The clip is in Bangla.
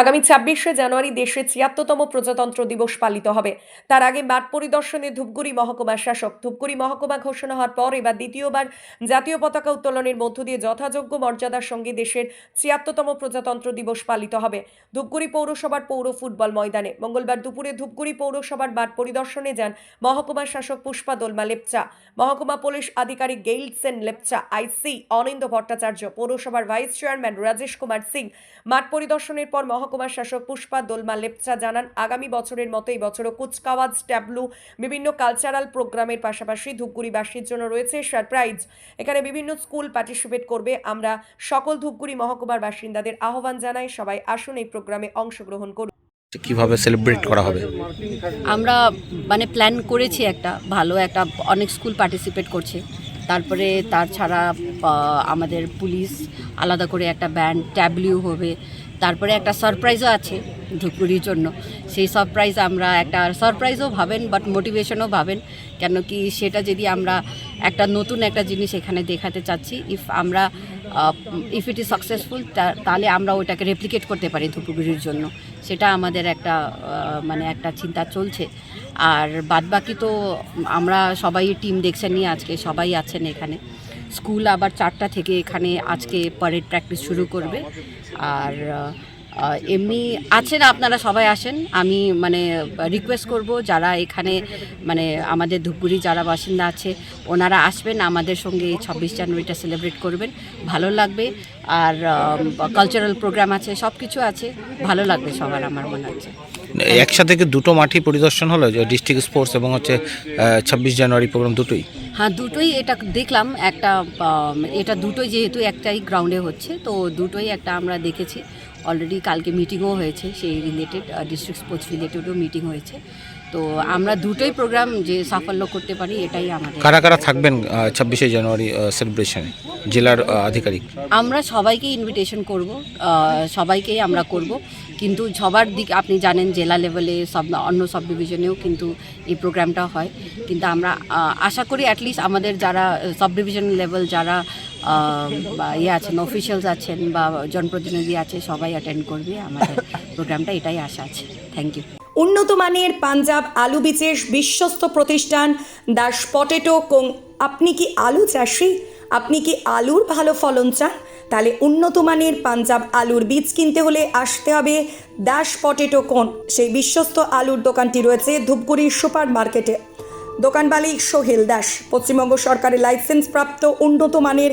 আগামী ছাব্বিশে জানুয়ারি দেশে ছিয়াত্তরতম প্রজাতন্ত্র দিবস পালিত হবে। তার আগে মাঠ পরিদর্শনে ধূপগুড়ি মহকুমার শাসক। ধূপগুড়ি মহকুমা ঘোষণা হওয়ার পর এবার দ্বিতীয়বার জাতীয় পতাকা উত্তোলনের মধ্য দিয়ে যথাযোগ্য মর্যাদার সঙ্গে দেশের ছিয়াত্তরতম প্রজাতন্ত্র দিবস পালিত হবে। ধূপগুড়ি পৌরসভার পৌর ফুটবল ময়দানে। মঙ্গলবার দুপুরে ধূপগুড়ি পৌরসভার মাঠ পরিদর্শনে যান মহকুমা শাসক পুষ্পা দোলমা লেপচা। মহকুমা পুলিশ আধিকারিক গেইল সেন লেপচা, আইসি অনিন্দ ভট্টাচার্য, পৌরসভার ভাইস চেয়ারম্যান রাজেশ কুমার সিং। মাঠ পরিদর্শনের পর মহকুমার শাসক পুষ্পা দোলমা লেপচা জানান আগামী বছরের মতো এই বছরও কুচকাওয়াজ ট্যাবলু বিভিন্ন কালচারাল প্রোগ্রামের পাশাপাশি ধূপগুড়িবাসীর জন্য রয়েছে সারপ্রাইজ এখানে বিভিন্ন স্কুল পার্টিসিপেট করবে। আমরা সকল ধূপগুড়ি মহকুমার বাসিন্দাদের আহ্বান জানাই। সবাই আসুন এই প্রোগ্রামে অংশগ্রহণ করুন। কীভাবে সেলিব্রেট করা হবে? আমরা মানে প্ল্যান করেছি একটা ভালো একটা অনেক স্কুল পার্টিসিপেট করছে। তারপরে তার ছাড়া আমাদের পুলিশ আলাদা করে একটা ব্যান্ড ট্যাবলিউ হবে। তারপরে একটা সারপ্রাইজও আছে ধুপগুড়ির জন্য। সেই সারপ্রাইজ আমরা একটা সারপ্রাইজও ভাবেন বাট মোটিভেশনও ভাবেন, কেন কি সেটা যদি আমরা একটা নতুন একটা জিনিস এখানে দেখাতে চাচ্ছি ইফ আমরা ইফ ইট ইজ সাকসেসফুল তাহলে আমরা ওটাকে রেপ্লিকেট করতে পারি ধুপগুড়ির জন্য। সেটা আমাদের একটা মানে একটা চিন্তা চলছে। আর বাদবাকি তো আমরা সবাই টিম দেখছেন আজকে, সবাই আছেন এখানে। স্কুল আবার চারটা থেকে এখানে আজকে প্যারেড প্র্যাকটিস শুরু করবে। আর এমনি আছেন আপনারা সবাই আসেন। আমি মানে রিকোয়েস্ট করব যারা এখানে মানে আমাদের ধূপগুড়ি যারা বাসিন্দা আছে ওনারা আসবেন আমাদের সঙ্গে এই ছাব্বিশ জানুয়ারিটা সেলিব্রেট করবেন। ভালো লাগবে। আর কালচারাল প্রোগ্রাম আছে সব কিছু আছে। ভালো লাগবে সবার আমার মনে হচ্ছে। একসাথে কি দুটো মাঠই পরিদর্শন হলো? যে ডিস্ট্রিক্ট স্পোর্টস এবং হচ্ছে ছাব্বিশ জানুয়ারি প্রোগ্রাম দুটোই? হ্যাঁ দুটোই এটা দেখলাম। একটা এটা দুটোই যেহেতু একটাই গ্রাউন্ডে হচ্ছে তো দুটোই একটা আমরা দেখেছি। অলরেডি কালকে মিটিংও হয়েছে সেই রিলেটেড ডিস্ট্রিক্ট স্পোর্টস রিলেটেডও মিটিং হয়েছে। তো আমরা দুটোই প্রোগ্রাম যে সাফল্য করতে পারি এটাই আমাদের। কারা কারা থাকবেন ছাব্বিশে জানুয়ারি সেলিব্রেশনে জেলার আধিকারিক। আমরা সবাইকে ইনভিটেশন করব সবাইকেই আমরা করব। কিন্তু সবার দিক আপনি জানেন জেলা লেভেলে সব অন্য সব ডিভিশনেও কিন্তু এই প্রোগ্রামটা হয়। কিন্তু আমরা আশা করি অ্যাটলিস্ট আমাদের যারা সব ডিভিশন লেভেল যারা ইয়ে আছেন অফিসিয়ালস আছেন বা জনপ্রতিনিধি আছে, সবাই অ্যাটেন্ড করবে। আমাদের প্রোগ্রামটা এটাই আশা আছে। থ্যাংক ইউ উন্নত মানের পাঞ্জাব আলু বীজের বিশ্বস্ত প্রতিষ্ঠান দাস পটেটো কোং, আপনি কি আলু চাষি? আপনি কি আলুর ভালো ফলন চান? তাহলে উন্নত মানের পাঞ্জাব আলুর বীজ কিনতে হলে আসতে হবে দাস পটেটো কোন সেই বিশ্বস্ত আলুর দোকানটি রয়েছে ধূপগুড়ি সুপার মার্কেটে দোকান মালিক সোহেল দাস। পশ্চিমবঙ্গ সরকারের লাইসেন্স প্রাপ্ত উন্নত মানের